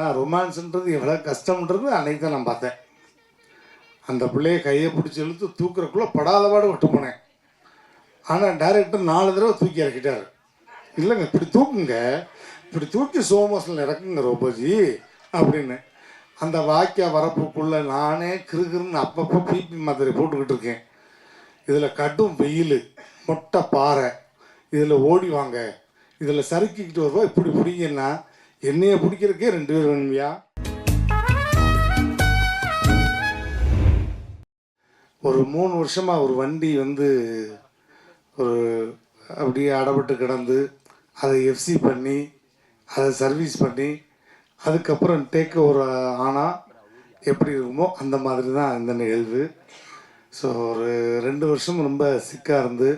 ஆனால் ரொமான்ஸுன்றது எவ்வளோ கஷ்டம்ன்றது அன்னைக்கு தான் நான் பார்த்தேன். அந்த பிள்ளைய கையை பிடிச்சி இழுத்து தூக்குறக்குள்ளே படாத பாடு விட்டு போனேன். ஆனால் டைரக்டர் நாலு தடவை தூக்கி இறக்கிட்டார். இல்லைங்க இப்படி தூக்குங்க. இப்படி தூக்கி சோமோஸில் இறக்குங்க ரோபோஜி அப்படின்னு. அந்த வாக்கிய வரப்புக்குள்ளே நானே கிருகிருன்னு அப்பப்போ பிபி மாத்திரை போட்டுக்கிட்டு இருக்கேன். இதில் கடும் வெயில் மொட்டை பாறை இதில் ஓடி வாங்க இதில் சறுக்கிக்கிட்டு வருவோம் இப்படி பிடிங்கன்னா என்னைய பிடிக்கிறதுக்கே ரெண்டு பேர் வேணுமியா? ஒரு மூணு வருஷமாக ஒரு வண்டி வந்து ஒரு அப்படியே அடப்பட்டு கிடந்து அதை எஃப்சி பண்ணி அதை சர்வீஸ் பண்ணி அதுக்கப்புறம் டேக் ஓவர் ஆனால் எப்படி இருக்குமோ அந்த மாதிரி தான் இந்த நிகழ்வு. ஸோ ஒரு ரெண்டு வருஷம் ரொம்ப சிக்காக இருந்து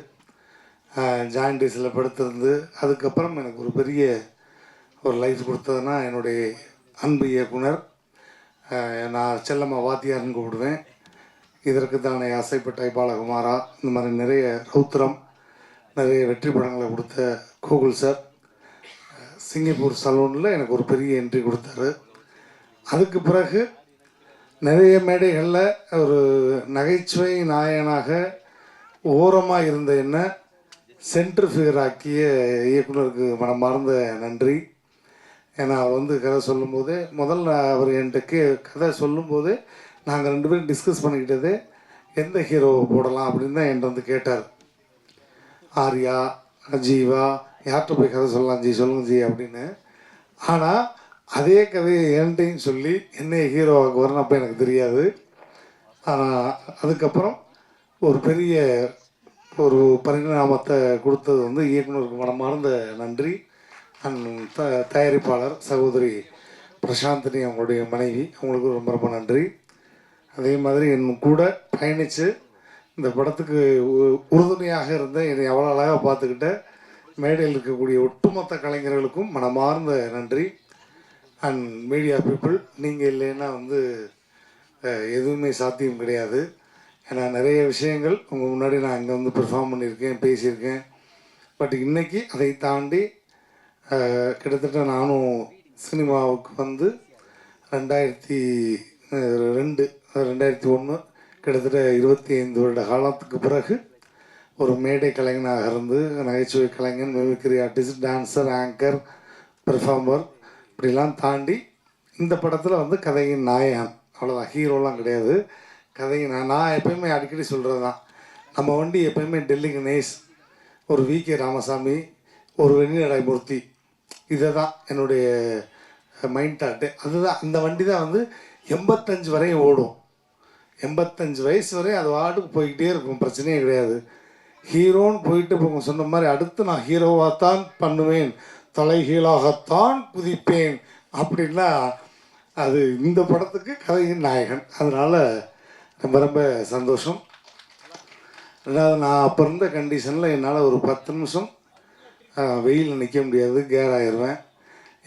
ஜாயிண்டிஸில் படுத்திருந்து அதுக்கப்புறம் எனக்கு ஒரு பெரிய ஒரு லைஃப் கொடுத்ததுன்னா என்னுடைய அன்பு இயக்குனர் நான் செல்லம்மா வாத்தியார்னு கூப்பிடுவேன். இதற்கு தானே ஆசைப்பட்ட பாலகுமாரா இந்த மாதிரி நிறைய ரௌத்திரம் நிறைய வெற்றி படங்களை கொடுத்த கோகுல் சார். சிங்கப்பூர் சலூனில் எனக்கு ஒரு பெரிய என்ட்ரி கொடுத்தாரு. அதுக்கு பிறகு நிறைய மேடைகளில் ஒரு நகைச்சுவை நாயகனாக ஓரமாக இருந்த என்ன சென்ட்ரு ஃபிகர் ஆக்கிய இயக்குனருக்கு மனமார்ந்த நன்றி. ஏன்னா அவர் வந்து கதை சொல்லும்போது முதல்ல அவர் என்கிட்ட கே கதை சொல்லும்போது நாங்கள் ரெண்டு பேரும் டிஸ்கஸ் பண்ணிக்கிட்டது எந்த ஹீரோவை போடலாம்? அப்படின்னு தான் என்கிட்ட வந்து கேட்டார். ஆர்யா ஜீவா யார்கிட்ட போய் கதை சொல்லலாம் ஜி சொல்லுங்க ஜி அப்படின்னு. ஆனால் அதே கதையை என்கிட்டையும் சொல்லி என்னைய ஹீரோவாக வரணும் எனக்கு தெரியாது. ஆனால் அதுக்கப்புறம் ஒரு பெரிய ஒரு பரிணாமத்தை கொடுத்தது வந்து இயக்குனருக்கு மனமார்ந்த நன்றி. த தயாரிப்பாளர் சகோதரி பிரசாந்தினி அவங்களுடைய மனைவி. அவங்களுக்கு ரொம்ப ரொம்ப நன்றி. அதே மாதிரி என் கூட பயணித்து இந்த படத்துக்கு உ- உறுதுணையாக இருந்த என்னை அவ்வளோ அழகாக பார்த்துக்கிட்ட மேடையில் இருக்கக்கூடிய ஒட்டுமொத்த கலைஞர்களுக்கும் மனமார்ந்த நன்றி. அண்ட் மீடியா பீப்புள் நீங்கள் இல்லைன்னா வந்து எதுவுமே சாத்தியம் கிடையாது. ஏன்னா நிறைய விஷயங்கள் உங்கள் முன்னாடி நான் இங்கே வந்து பெர்ஃபார்ம் பண்ணியிருக்கேன் பேசியிருக்கேன். பட் இன்னைக்கு அதை தாண்டி கிட்டத்தட்ட நானும் சினிமாவுக்கு வந்து ரெண்டாயிரத்தி ரெண்டு ரெண்டாயிரத்தி ஒன்று கிட்டத்தட்ட இருபத்தி ஐந்து வருட காலத்துக்கு பிறகு ஒரு மேடை கலைஞனாக இருந்து நகைச்சுவை கலைஞன் mimicry artist dancer anchor performer இப்படிலாம் தாண்டி இந்த படத்தில் வந்து கதையின் நாயகன். அவ்வளோதான் ஹீரோலாம் கிடையாது. கதையின் நான் நான் எப்பயுமே அடிக்கடி சொல்கிறது தான் நம்ம வண்டி எப்பயுமே டெல்லி கணேஷ் ஒரு வி கே ராமசாமி ஒரு வெண்ணிலடாய்மூர்த்தி இதை தான் என்னுடைய மைண்ட் தாட்டு அதுதான் அந்த வண்டி தான் வந்து எண்பத்தஞ்சு வரையும் ஓடும். எண்பத்தஞ்சு வயசு வரையும் அது வாட்டுக்கு போய்கிட்டே இருக்கும் பிரச்சனையே கிடையாது. ஹீரோன்னு போயிட்டு இப்போ சொன்ன மாதிரி அடுத்து நான் ஹீரோவாக தான் பண்ணுவேன் தலைகீழாகத்தான் குதிப்பேன் அப்படின்னா அது இந்த படத்துக்கு கதையின் நாயகன். அதனால் ரொம்ப ரொம்ப சந்தோஷம். ரெண்டாவது நான் அப்போ இருந்த கண்டிஷனில் என்னால் ஒரு பத்து நிமிஷம் வெயிலில் நிற்க முடியாது கேர் ஆயிடுவேன்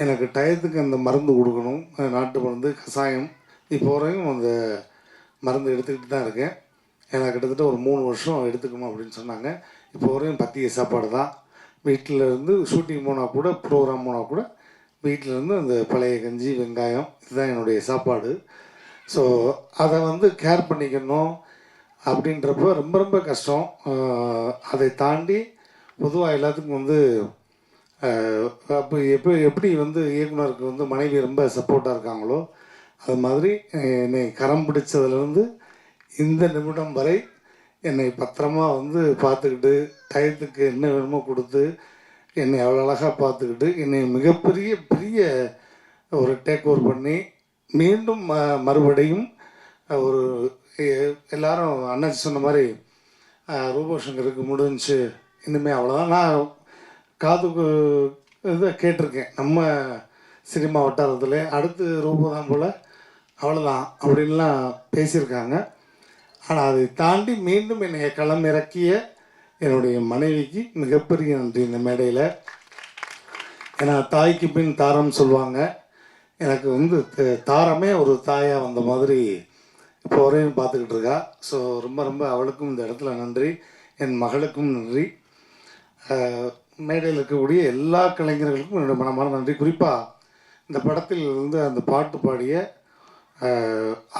எனக்கு டயத்துக்கு அந்த மருந்து கொடுக்கணும். நாட்டு மருந்து கஷாயம். இப்போ வரையும் அந்த மருந்து எடுத்துக்கிட்டு தான் இருக்கேன். எனக்கு கிட்டத்தட்ட ஒரு மூணு வருஷம் எடுத்துக்கணும் அப்படின்னு சொன்னாங்க. இப்போ வரையும் பத்திய சாப்பாடு தான். வீட்டில் இருந்து ஷூட்டிங் போனால் கூட ப்ரோக்ராம் போனால் கூட வீட்டிலேருந்து அந்த பழைய கஞ்சி வெங்காயம் இதுதான் என்னுடைய சாப்பாடு. ஸோ அதை வந்து கேர் பண்ணிக்கணும் அப்படின்றப்ப ரொம்ப ரொம்ப கஷ்டம். அதை தாண்டி பொதுவாக எல்லாத்துக்கும் வந்து அப்போ எப்போ எப்படி வந்து இயக்குனருக்கு வந்து மனைவி ரொம்ப சப்போர்ட்டாக இருக்காங்களோ அது மாதிரி என்னை கரம் பிடிச்சதுலேருந்து இந்த நிமிடம் வரை என்னை பத்திரமா வந்து பார்த்துக்கிட்டு டயத்துக்கு என்ன வேணுமோ கொடுத்து என்னை அவ்வளோ அழகாக பார்த்துக்கிட்டு என்னை மிகப்பெரிய பெரிய ஒரு டேக் ஓவர் பண்ணி மீண்டும் ம- மறுபடியும் ஒரு எல்லாரும் அண்ணாச்சி சொன்ன மாதிரி அஹ், சங்கருக்கு முடிஞ்சு இனிமேல் அவ்வளோதான் நான் காதுக்கு இதை கேட்டிருக்கேன். நம்ம சினிமா வட்டாரத்தில் அடுத்து ரூபதான் போல் அவ்வளோதான் அப்படின்லாம் பேசியிருக்காங்க. ஆனால் அதை தாண்டி மீண்டும் என்னை களம் இறக்கிய என்னுடைய மனைவிக்கு மிகப்பெரிய நன்றி இந்த மேடையில். ஏன்னா தாய்க்கு பின் தாரம் சொல்லுவாங்க. எனக்கு வந்து தாரமே ஒரு தாயாக வந்த மாதிரி இப்போ வரையும் பார்த்துக்கிட்டு இருக்கா. ஸோ ரொம்ப ரொம்ப அவளுக்கும் இந்த இடத்துல நன்றி. என் மகளுக்கும் நன்றி. மேடையில் இருக்கக்கூடிய எல்லா கலைஞர்களுக்கும் என்னுடைய மனமான நன்றி. குறிப்பாக இந்த படத்தில் இருந்து அந்த பாட்டு பாடிய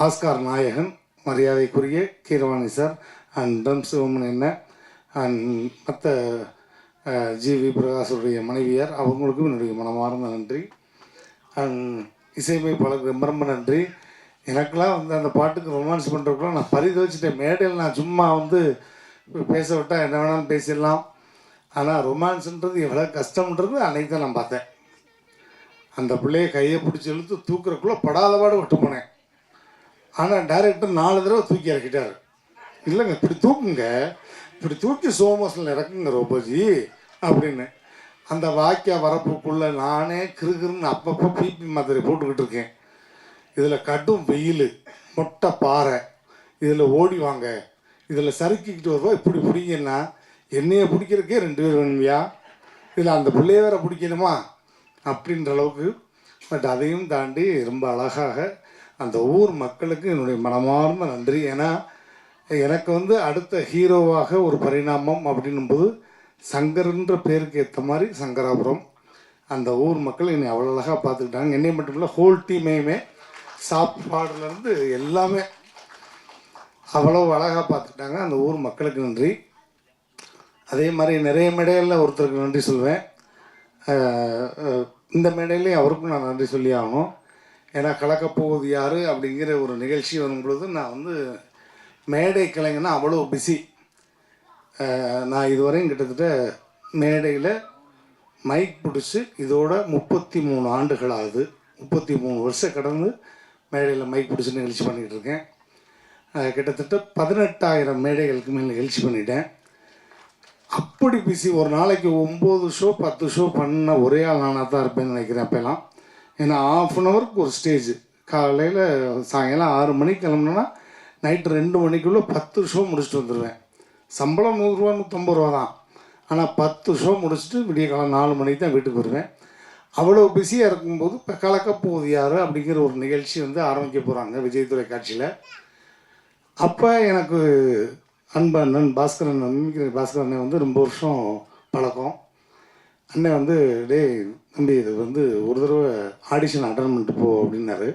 ஆஸ்கார் நாயகன் மரியாதைக்குரிய Keeravani sir and drum Sivamani என்ன அண்ட் மற்ற ஜி வி பிரகாஷுடைய மனைவியார் அவங்களுக்கும் என்னுடைய மனமார்ந்த நன்றி. அண்ட் இசையமைப்பாளருக்கு ரொம்ப ரொம்ப நன்றி. எனக்கெல்லாம் வந்து அந்த பாட்டுக்கு ரொமான்ஸ் பண்ணுறதுக்குலாம் நான் பரிதவிச்சிட்டேன். மேடையில் நான் சும்மா வந்து பேச விட்டால் என்ன வேணாலும் பேசிடலாம். ஆனால் ரொமான்ஸுன்றது எவ்வளோ கஷ்டம்ன்றது அன்னைக்கு தான் நான் பார்த்தேன். அந்த பிள்ளைய கையை பிடிச்சி இழுத்து தூக்குறக்குள்ளே படாத பாடு விட்டு போனேன். ஆனால் டைரக்டர் நாலு தடவை தூக்கி இறக்கிட்டார். இல்லைங்க இப்படி தூக்குங்க இப்படி தூக்கி சோமோஸில் இறக்குங்க ரோபோஜி அப்படின்னு. அந்த வாக்கிய வரப்புக்குள்ளே நானே கிருகிருன்னு அப்பப்போ பிபி மாத்திரை போட்டுக்கிட்டு இருக்கேன். இதில் கடும் வெயில் மொட்டை பாறை இதில் ஓடி வாங்க இதில் சறுக்கிக்கிட்டு வருவோம் இப்படி பிடிங்கன்னா என்னைய பிடிக்கிறதுக்கே ரெண்டு பேர் வேணுமியா? இதில் அந்த பிள்ளைய வேற பிடிக்கணுமா? அப்படின்ற அளவுக்கு பட் அதையும் தாண்டி ரொம்ப அழகாக அந்த ஊர் மக்களுக்கு என்னுடைய மனமார்ந்த நன்றி. ஏன்னா எனக்கு வந்து அடுத்த ஹீரோவாக ஒரு பரிணாமம் அப்படின்னும்போது சங்கர்ன்ற பேருக்கு ஏற்ற மாதிரி சங்கராபுரம். அந்த ஊர் மக்கள் என்னை அவ்வளோ அழகாக பார்த்துக்கிட்டாங்க. என்னை மட்டும் இல்லை ஹோல் டீமையுமே சாப்பாடுலேருந்து எல்லாமே அவ்வளோ அழகாக பார்த்துக்கிட்டாங்க. அந்த ஊர் மக்களுக்கு நன்றி. அதே மாதிரி நிறைய மேடையில் ஒருத்தருக்கு நன்றி சொல்வேன். இந்த மேடையிலையும் அவருக்கும் நான் நன்றி சொல்லி ஆகணும். ஏன்னா கலக்கப்போவது யார் அப்படிங்கிற ஒரு நிகழ்ச்சி வரும் பொழுது நான் வந்து மேடை கலைஞனா அவ்வளோ பிஸி நான் இதுவரையும் கிட்டத்தட்ட மேடையில் மைக் பிடிச்சி இதோட முப்பத்தி மூணு ஆண்டுகள் ஆகுது முப்பத்தி மூணு வருஷம் கடந்து மேடையில் மைக் பிடிச்சி நிகழ்ச்சி பண்ணிகிட்டு இருக்கேன். கிட்டத்தட்ட பதினெட்டாயிரம் மேடைகளுக்கு மேல் நிகழ்ச்சி பண்ணிட்டேன். அப்படி பிஸி ஒரு நாளைக்கு ஒம்பது ஷோ பத்து ஷோ பண்ண ஒரே ஆள் நானாக தான் இருப்பேன்னு நினைக்கிறேன் அப்போல்லாம். ஏன்னா ஆஃப் அன் ஹவருக்கு ஒரு ஸ்டேஜ் காலையில் சாயங்காலம் ஆறு மணிக்கு கிளம்புனேன்னா நைட்டு ரெண்டு மணிக்குள்ளே பத்து ஷோ முடிச்சுட்டு வந்துடுவேன் சம்பளம் நூறுரூவா நூற்றம்பது ரூபா தான். ஆனால் பத்து ஷோ முடிச்சுட்டு விடிய காலம் நாலு மணிக்கு தான் வீட்டுக்கு வருவேன். அவ்வளோ பிஸியாக இருக்கும்போது இப்போ கலக்க போகுது யார் அப்படிங்கிற ஒரு நிகழ்ச்சி வந்து ஆரம்பிக்க போகிறாங்க விஜய் தொலைக்காட்சியில் அப்போ எனக்கு அன்பு அண்ணன் பாஸ்கரன் மிமிக்ரி பாஸ்கர் அண்ணன் வந்து ரொம்ப வருஷம் பழக்கம். அண்ணன் வந்து டேய் தம்பி இது வந்து ஒரு தடவை ஆடிஷன் அட்டன் பண்ணிட்டு போ அப்படின்னாரு.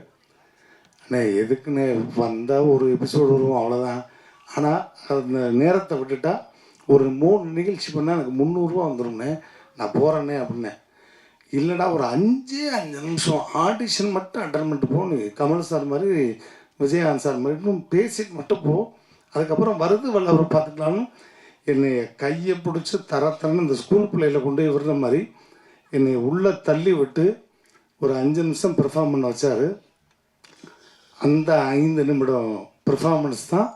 அண்ணே எதுக்குன்னு வந்தால் ஒரு எபிசோடு வருவோம் அவ்வளோதான் ஆனால் அந்த நேரத்தை விட்டுட்டா ஒரு மூணு நிகழ்ச்சி பண்ணால் எனக்கு முந்நூறுரூவா வந்துடும்ண்ணே நான் போகிறேன்னே அப்படின்னேன். இல்லைடா ஒரு அஞ்சே அஞ்சு நிமிஷம் ஆடிஷன் மட்டும் அட்டன் பண்ணிட்டு போ நீ கமல் சார் மாதிரி விஜயகாந்த் சார் மாதிரி இன்னும் பேசிட்டு மட்டும் போ. அதுக்கப்புறம் வருது வல்லவர் பார்த்துக்கலாம்னு. என்னை கையை பிடிச்சி தரத்தரன்னு இந்த ஸ்கூல் பிள்ளையில கொண்டு போய் விடுற மாதிரி என்னை உள்ளே தள்ளி விட்டு ஒரு அஞ்சு நிமிஷம் பெர்ஃபார்ம் பண்ண வச்சார். அந்த ஐந்து நிமிடம் பெர்ஃபார்மன்ஸ் தான்.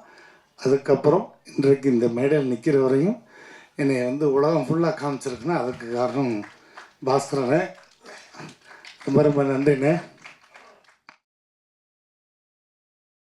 அதுக்கப்புறம் இன்றைக்கு இந்த மேடையில் நிற்கிற வரையும் என்னை வந்து உலகம் ஃபுல்லாக காமிச்சிருக்குன்னா அதுக்கு காரணம் பாஸ்கரனே. ரொம்ப ரொம்ப நன்றிண்ணே.